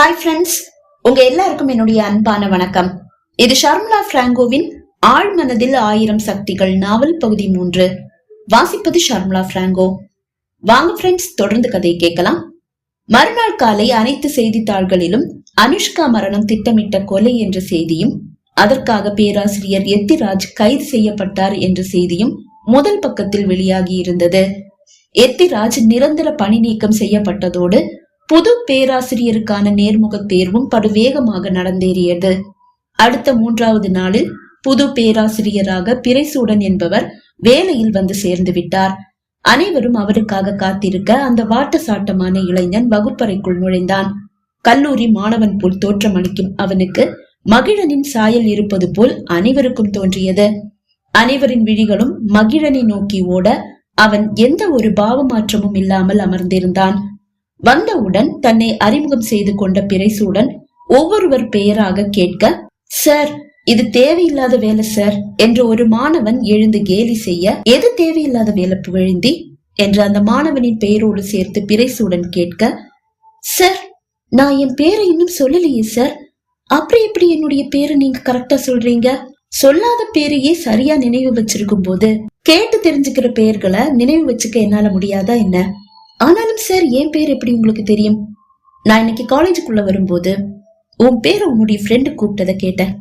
Hi friends உங்க எல்லாருக்கும் என்னுடைய அன்பான வணக்கம். இது ஷர்மிளா பிராங்கோவின் ஆழ்மனதில் ஆயிரம் சக்திகள் நாவல் பகுதி மூன்று. வாசிப்பது ஷர்மிளா பிராங்கோ. வாங்க ஃப்ரெண்ட்ஸ் தொடர்ந்து கதையை கேட்கலாம். மறுநாள் காலை அனைத்து செய்தித்தாள்களிலும் அனுஷ்கா மரணம் திட்டமிட்ட கொலை என்ற செய்தியும் அதற்காக பேராசிரியர் எத்திராஜ் கைது செய்யப்பட்டார் என்ற செய்தியும் முதல் பக்கத்தில் வெளியாகி இருந்தது எத்திராஜ் நிரந்தர பணி நீக்கம் செய்யப்பட்டதோடு புது பேராசிரியருக்கான நேர்முக தேர்வும் படுவேகமாக நடந்தேறியது. அடுத்த மூன்றாவது நாளில் புது பேராசிரியராக பிறைசூடன் என்பவர் வேலையில் வந்து சேர்ந்து விட்டார். அனைவரும் அவருக்காக காத்திருக்க அந்த வாட்ட சாட்டமான இளைஞன் வகுப்பறைக்குள் நுழைந்தான். கல்லூரி மாணவன் போல் தோற்றமளிக்கும் அவனுக்கு மகிழனின் சாயல் இருப்பது போல் அனைவருக்கும் தோன்றியது. அனைவரின் விழிகளும் மகிழனை நோக்கி ஓட அவன் எந்த ஒரு பாவமாற்றமும் இல்லாமல் அமர்ந்திருந்தான். வந்தவுடன் தன்னை அறிமுகம் செய்து கொண்ட பிறைசூடன் ஒவ்வொருவர் பெயராக கேட்க சார் இது தேவையில்லாத வேலை சார் என்று ஒரு மாணவன் எழுந்து கேலி செய்ய எது தேவையில்லாத வேலை புகழ்ந்தி? என்று அந்த மாணவனின் பெயரோடு சேர்த்து பிறைசூடன் கேட்க சார் நான் என் பேரை இன்னும் சொல்லலையே சார். அப்புறம் எப்படி என்னுடைய பேரை நீங்க கரெக்டா சொல்றீங்க? சொல்லாத பேரையே சரியா நினைவு வச்சிருக்கும் போது கேட்டு தெரிஞ்சுக்கிற பெயர்களை நினைவு வச்சுக்க என்னால முடியாதா என்ன? ஆனாலும் சார் என் பேர் எப்படி உங்களுக்கு தெரியும்? நான் இன்னைக்கு காலேஜுக்குள்ள வரும்போது உன் பேரை உன்னுடைய ஃப்ரெண்டு கூப்பிட்டதை கேட்டேன்.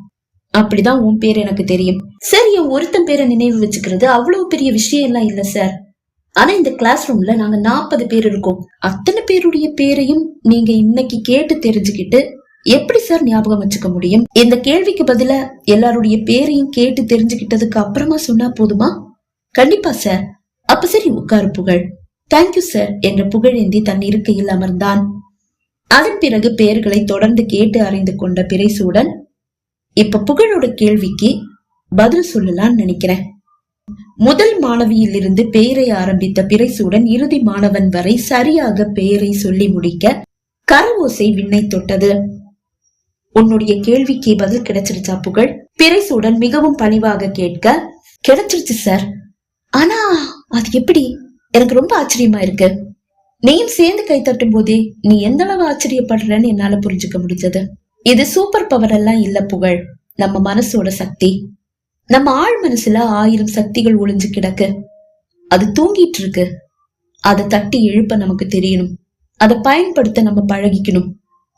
அப்படிதான் உன் பேர் எனக்கு தெரியும். சார் என் ஒருத்தன் பேரை நினைவு வச்சுக்கிறது அவ்வளவு பெரிய விஷயம் எல்லாம் இல்ல சார். ஆனா இந்த கிளாஸ் ரூம்ல நாங்க நாற்பது பேர் இருக்கோம். அத்தனை பேருடைய பேரையும் நீங்க இன்னைக்கு கேட்டு தெரிஞ்சுக்கிட்டு எப்படி சார் ஞாபகம் வச்சுக்க முடியும்? இந்த கேள்விக்கு பதிலா எல்லாருடைய பேரையும் கேட்டு தெரிஞ்சுக்கிட்டதுக்கு அப்புறமா சொன்னா போதுமா? கண்டிப்பா சார். அப்ப சரி உட்காரு புகழ். தேங்க்யூ சார் என்ற புகழேந்தி தன் இருக்கையில் அமர்ந்தான். அதன் பிறகு பெயர்களை தொடர்ந்து கேட்டு அறிந்து கொண்ட பிரைசூடன் இப்ப புகழோட கேள்விக்கு பதில் சொல்லலாம்னு நினைக்கிறேன். முதல் மாணவியிலிருந்து பெயரை ஆரம்பித்த பிரைசூடன் இறுதி மாணவன் வரை சரியாக பெயரை சொல்லி முடிக்க கரவோசை விண்ணை தொட்டது. உன்னுடைய கேள்விக்கு பதில் கிடைச்சிருச்சா புகழ்? பிறைசூடன் மிகவும் பணிவாக கேட்க கிடைச்சிருச்சு சார் ஆனா அது எப்படி? எனக்கு ரொம்ப ஆச்சரியமா இருக்கு. நீயும் சேர்ந்து கை தட்டும் போதே நீ எந்த அளவு ஆச்சரியப்படுறன்னு என்னால புரிஞ்சுக்க முடிஞ்சது. இது சூப்பர் பவர் எல்லாம் இல்ல புகழ். நம்ம மனசோட சக்தி. நம்ம ஆழ் மனசுல ஆயிரம் சக்திகள் ஒளிஞ்சு கிடக்கு. அது தூங்கிட்டு இருக்கு அதை தட்டி எழுப்ப நமக்கு தெரியணும். அதை பயன்படுத்த நம்ம பழகிக்கணும்.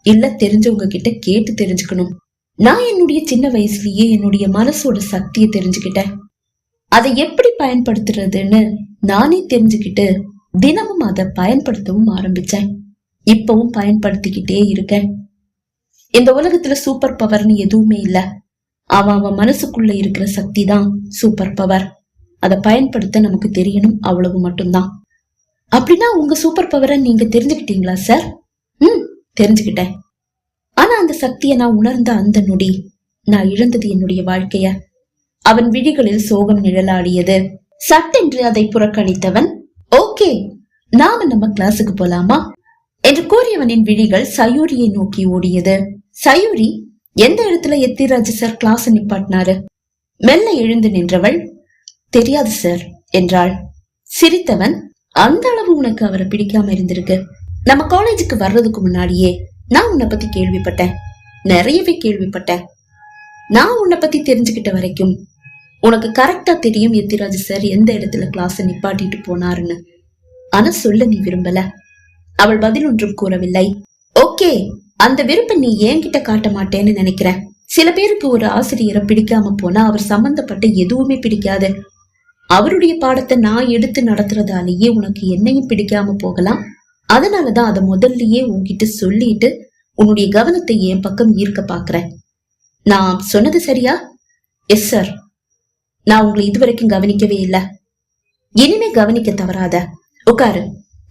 இல்ல தெரிஞ்சவங்க கிட்ட கேட்டு தெரிஞ்சுக்கணும். நான் என்னுடைய சின்ன வயசுலயே என்னுடைய மனசோட சக்தியை தெரிஞ்சுக்கிட்டேன். அதை எப்படி பயன்படுத்துறதுன்னு நானே தெரிஞ்சுக்கிட்டு தினமும் அதை பயன்படுத்தவும் ஆரம்பிச்சேன். இப்பவும் பயன்படுத்திக்கிட்டே இருக்கேன். இந்த உலகத்துல சூப்பர் பவர்னு எதுவுமே இல்ல. அவன் அவன் மனசுக்குள்ள இருக்கிற சக்தி தான் சூப்பர் பவர் அதை பயன்படுத்த நமக்கு தெரியணும் அவ்வளவு மட்டும்தான். அப்படின்னா உங்க சூப்பர் பவரை நீங்க தெரிஞ்சுக்கிட்டீங்களா சார் ம் தெரிஞ்சுக்கிட்டேன். ஆனா அந்த சக்தியை நான் உணர்ந்த அந்த நொடி நான் இழந்தது என்னுடைய வாழ்க்கைய. அவன் விழிகளில் சோகம் நிழலாடியது. சட்டென்று அதை புறக்கணித்தவன். ஓகே நாம நம்ம கிளாஸுக்கு போலாமா? என்று கூறியவனின் விழிகள் சயூரியை நோக்கி ஓடியது. சயூரி எந்த இடத்துல எத்திராஜ் சார் கிளாஸ் நிப்பாட்டினாரு? மெல்ல எழுந்து நின்றவள் தெரியாது சார் என்றாள். சிரித்தவன் அந்த அளவு உனக்கு அவரை பிடிக்காம இருந்திருக்கு. நம்ம காலேஜுக்கு வர்றதுக்கு முன்னாடியே நான் உன்னை பத்தி கேள்விப்பட்டேன். நிறையவே கேள்விப்பட்டேன். நான் உன்னை பத்தி தெரிஞ்சுக்கிட்ட வரைக்கும் உனக்கு கரெக்டா தெரியும் எத்திராஜ் சார் எந்த இடத்துல கிளாஸ் நிப்பாட்டிட்டு போனாருன்னு. ஆனா சொல்ல நீ விரும்பல. அவள் பதில் ஒன்றும் கூறவில்லை. ஓகே அந்த விருப்பம் நீ என்கிட்ட காட்ட மாட்டேன்னு நினைக்கிறேன். சில பேருக்கு ஒரு ஆசிரியரை பிடிக்காம போனா அவர் சம்பந்தப்பட்ட எதுவுமே பிடிக்காது. அவருடைய பாடத்தை நான் எடுத்து நடத்துறதாலேயே உனக்கு என்னையும் பிடிக்காம போகலாம். அதனாலதான் அதை முதல்லயே உன்கிட்ட சொல்லிட்டு உன்னுடைய கவனத்தை என் பக்கம் ஈர்க்க பாக்குறேன். நான் சொன்னது சரியா? எஸ் சார் நான் உங்களை இதுவரைக்கும் கவனிக்கவே இல்ல. இனிமே கவனிக்க தவறாத. உட்காரு.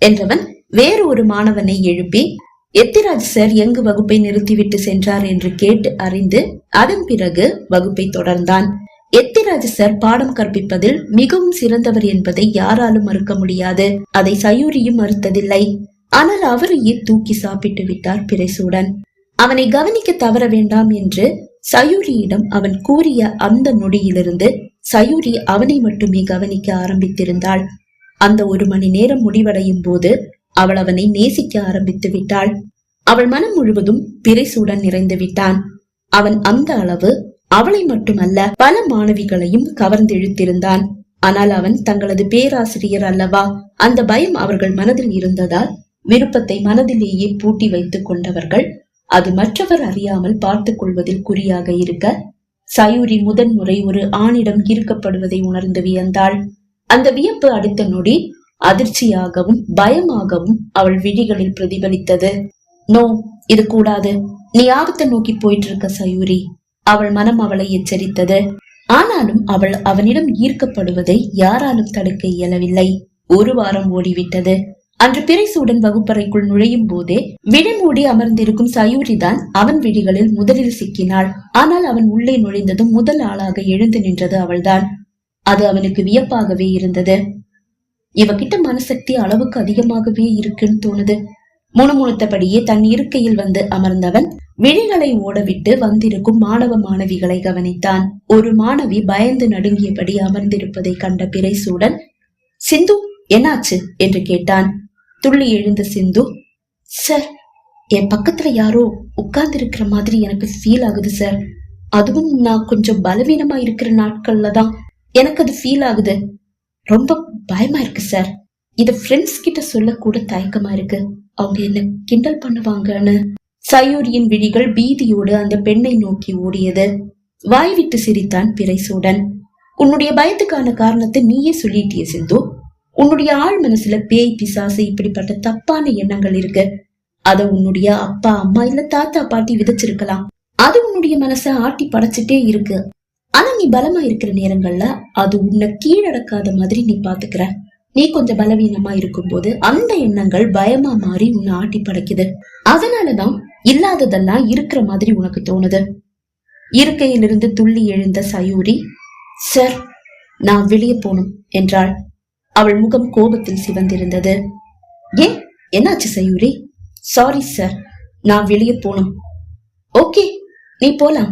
என்றவன் வேறு ஒரு மாணவனை எழுப்பி எத்திராஜ் சார் எங்கு வகுப்பை நிறுத்திவிட்டு சென்றார் என்று கேட்டு அறிந்து அதன் பிறகு வகுப்பை தொடர்ந்தான். எத்திராஜ் சார் பாடம் கற்பிப்பதில் மிகவும் சிறந்தவர் என்பதை யாராலும் மறுக்க முடியாது. அதை சயூரியும் மறுத்ததில்லை. ஆனால் அவரையே தூக்கி சாப்பிட்டு விட்டார் பிறைசூடன்? அவனை கவனிக்க தவற வேண்டாம் என்று சயூரியிடம் அவன் கூறிய அந்த நொடியிலிருந்து சயூரி அவனை மட்டுமே கவனிக்க ஆரம்பித்திருந்தாள். அந்த ஒரு மணி நேரம் முடிவடையும் போது அவள் அவனை நேசிக்க ஆரம்பித்து விட்டாள். அவள் மனம் முழுவதும் பிரிசுடன் நிறைந்து விட்டான். அவன் அந்த அளவு அவளை மட்டுமல்ல பல மாணவிகளையும் கவர்ந்தெழுத்திருந்தான். ஆனால் அவன் தங்களது பேராசிரியர் அல்லவா? அந்த பயம் அவர்கள் மனதில் இருந்ததால் விருப்பத்தை மனதிலேயே பூட்டி வைத்துக் கொண்டவர்கள் அது மற்றவர் அறியாமல் பார்த்துக் கொள்வதில் குறியாக இருக்க சயூரி முதன்முறை ஒரு ஆணிடம் ஈர்க்கப்படுவதை உணர்ந்து வியந்தாள். அந்த வியப்பு அடுத்த நொடி அதிர்ச்சியாகவும் பயமாகவும் அவள் விழிகளில் பிரதிபலித்தது. நோ இது கூடாது. நீ ஆபத்தை நோக்கி போயிட்டு இருக்க சயூரி. அவள் மனம் அவளை எச்சரித்தது. ஆனாலும் அவள் அவனிடம் ஈர்க்கப்படுவதை யாராலும் தடுக்க இயலவில்லை. ஒரு வாரம் ஓடிவிட்டது. அன்று பிறைசூடன் வகுப்பறைக்குள் நுழையும் போதே விழிமூடி அமர்ந்திருக்கும் சயூரிதான் அவன் விழிகளில் முதலில் சிக்கினாள். ஆனால் அவன் உள்ளே நுழைந்ததும் முதல் ஆளாக எழுந்து நின்றது அவள்தான். அது அவனுக்கு வியப்பாகவே இருந்தது. இவகிட்ட மனசக்தி அளவுக்கு அதிகமாகவே இருக்குன்னு தோணுது. முணுமுணுத்தபடியே தன் இருக்கையில் வந்து அமர்ந்தவன் விழிகளை ஓடவிட்டு வந்திருக்கும் மாணவ மாணவிகளை கவனித்தான். ஒரு மாணவி பயந்து நடுங்கியபடி அமர்ந்திருப்பதை கண்ட பிறைசூடன் சிந்து என்னாச்சு? என்று கேட்டான். துள்ளி எழுந்த சிந்து சார் என் பக்கத்துல யாரோ உட்கார்ந்து இருக்கிற மாதிரி எனக்கு ஃபீல் ஆகுது சார். அதுவும் நான் கொஞ்சம் பலவீனமா இருக்கிற நாட்கள்ல தான் எனக்கு அது ஃபீல் ஆகுது. ரொம்ப பயமா இருக்கு சார். இத ஃப்ரெண்ட்ஸ் கிட்ட சொல்ல கூட தயக்கமா இருக்கு. அவங்க என்ன கிண்டல் பண்ணுவாங்கன்னு. சயூரியின் விழிகள் பீதியோடு அந்த பெண்ணை நோக்கி ஓடியது. வாய் விட்டு சிரித்தான் பிறைசூடன் உன்னுடைய பயத்துக்கான காரணத்தை நீயே சொல்லிட்டிய சிந்து. உன்னுடைய ஆழ் மனசுல பேய் பிசாசு இப்படிப்பட்ட தப்பான எண்ணங்கள் இருக்கு. அத உன்னுடைய அப்பா அம்மா இல்ல தாத்தா பாட்டி விதைச்சிருக்கலாம். அது உன்னுடைய மனச ஆட்டி படைச்சிட்டே இருக்கு. ஆனா நீ பலமா இருக்கிற நேரங்கள்ல அது உன்னை கீழடக்காத மாதிரி நீ பாத்துக்கிற. நீ கொஞ்சம் பலவீனமா இருக்கும்போது அந்த எண்ணங்கள் பயமா மாறி உன்னை ஆட்டி படைக்குது. அதனாலதான் இல்லாததெல்லாம் இருக்கிற மாதிரி உனக்கு தோணுது. இருக்கையிலிருந்து துள்ளி எழுந்த சயூரி சார் நான் வெளியே போகணும் என்றாள். அவள் முகம் கோபத்தில் சிவந்திருந்தது. ஏன் என்னாச்சு சயூரி? சாரி சார் நான் வெளியே போகணும். ஓகே நீ போலாம்.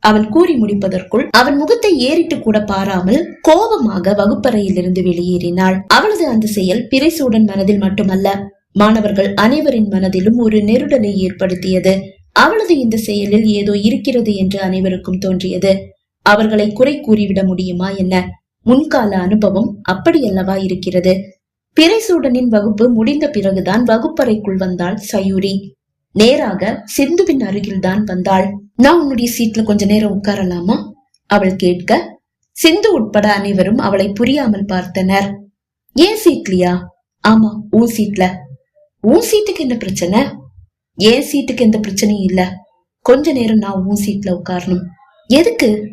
அவன் கூறி முடிப்பதற்குள் அவன் முகத்தை ஏறிட்டு கூட பாராமல் கோபமாக வகுப்பறையிலிருந்து வெளியேறினாள். அவளது அந்த செயல் பிரைசூடன் மனதில் மட்டுமல்ல மாணவர்கள் அனைவரின் மனதிலும் ஒரு நெருடலை ஏற்படுத்தியது. அவளது இந்த செயலில் ஏதோ இருக்கிறது என்று அனைவருக்கும் தோன்றியது. அவர்களை குறை கூறிவிட முடியுமா என்ன? முன்கால அனுபவம் அப்படியல்லவா இருக்கிறது? பிறைசூடனின் வகுப்பு முடிந்த பிறகுதான் வகுப்பறைக்குள் வந்தாள் சயூரி. நேராக சிந்துவின் அருகில்தான் வந்தாள். நான் உன்னுடைய சீட்ல கொஞ்ச நேரம் உட்காரலாமா? அவள் கேட்க சிந்து உட்பட அனைவரும் அவளை புரியாமல் பார்த்தனர். ஏன் சீட்லியா? ஆமா உன் சீட்ல. உன் சீட்டுக்கு என்ன பிரச்சனை? ஏன் சீட்டுக்கு எந்த பிரச்சனையும் இல்ல. கொஞ்ச நேரம் நான் உன் சீட்ல உட்காரணும். எதுக்கு?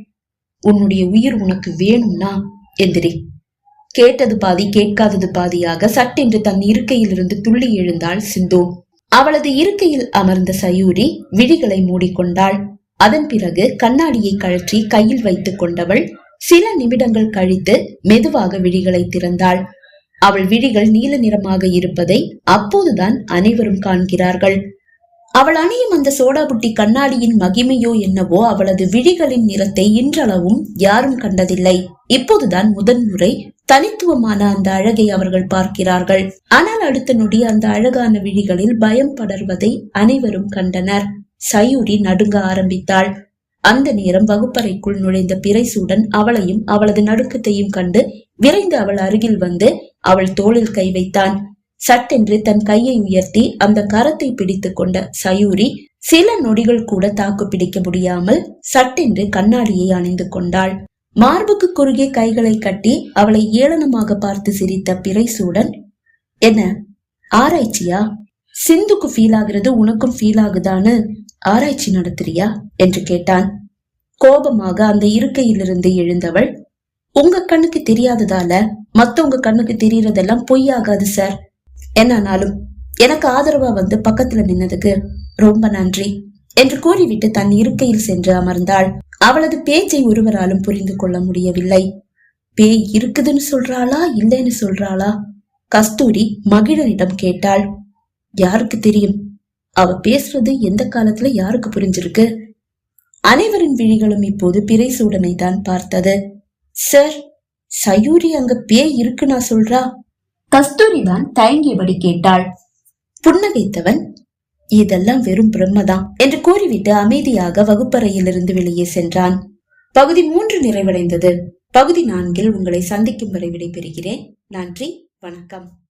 உன்னுடைய உயிர் உனக்கு வேணும்னா எந்திரி. கேட்டது பாதி கேட்காதது பாதியாக சட்டென்று தன் இருக்கையிலிருந்து துள்ளி எழுந்தாள் சிந்து. அவளது இருக்கையில் அமர்ந்த சயூரி விழிகளை மூடிக்கொண்டாள். அதன் பிறகு கண்ணாடியை கழற்றி கையில் வைத்துக் கொண்டவள் சில நிமிடங்கள் கழித்து மெதுவாக விழிகளை திறந்தாள். அவள் விழிகள் நீல நிறமாக இருப்பதை அப்போதுதான் அனைவரும் காண்கிறார்கள். அவள் அணியும் அந்த சோடாபுட்டி கண்ணாடியின் மகிமையோ என்னவோ அவளது விழிகளின் நிறத்தை இன்றளவும் யாரும் கண்டதில்லை. இப்போதுதான் முதன்முறை தனித்துவமான அந்த அழகை அவர்கள் பார்க்கிறார்கள். ஆனால் அடுத்த நொடி அந்த அழகான விழிகளில் பயம் படர்வதை அனைவரும் கண்டனர். சயூரி நடுங்க ஆரம்பித்தாள். அந்த நேரம் வகுப்பறைக்குள் நுழைந்த பிறைசூடன் அவளையும் அவளது நடுக்கத்தையும் கண்டு விரைந்து அவள் அருகில் வந்து அவள் தோளில் கை வைத்தான். சட்டென்று தன் கையை உயர்த்தி அந்த கரத்தை பிடித்து கொண்ட சயூரி சில நொடிகள் கூட தாக்கு பிடிக்க முடியாமல் சட்டென்று கண்ணாடியை அணிந்து கொண்டாள். மார்புக்கு குறுகிய கைகளை கட்டி அவளை ஏளனமாக பார்த்து சிரித்த பிறைசூடன் என்ன ஆராய்ச்சியா? சிந்துக்கு ஃபீல் ஆகிறது உனக்கும் ஃபீல் ஆகுதான்னு ஆராய்ச்சி நடத்துறியா? என்று கேட்டான். கோபமாக அந்த இருக்கையிலிருந்து எழுந்தவள் உங்க கண்ணுக்கு தெரியாததால மத்தவங்க கண்ணுக்கு தெரியறதெல்லாம் பொய்யாகாது சார். என்னானாலும் எனக்கு ஆதரவா வந்து பக்கத்துல நின்னதுக்கு ரொம்ப நன்றி என்று கூறிவிட்டு தன் இருக்கையில் சென்று அமர்ந்தாள். அவளது பேச்சை ஒருவராலும் புரிந்து கொள்ள முடியவில்லை. பேய் இருக்குதுன்னு சொல்றாளா இல்லைன்னு சொல்றாளா? கஸ்தூரி மகிழனிடம் கேட்டாள். யாருக்கு தெரியும்? அவ பேசுறது எந்த காலத்துல யாருக்கு புரிஞ்சிருக்கு? அனைவரின் விழிகளும் இப்போது பிறை சூடனை தான் பார்த்தது. சார் சயூரி அங்க பேய் இருக்கு நான் சொல்றா? கஸ்தூரிதான் தயங்கியபடி கேட்டாள். புன்னகைத்தவன் இதெல்லாம் வெறும் பிரம்மதான் என்று கூறிவிட்டு அமைதியாக வகுப்பறையிலிருந்து வெளியே சென்றான். பகுதி மூன்று நிறைவடைந்தது. பகுதி நான்கில் உங்களை சந்திக்கும் வரை விடைபெறுகிறேன். நன்றி வணக்கம்.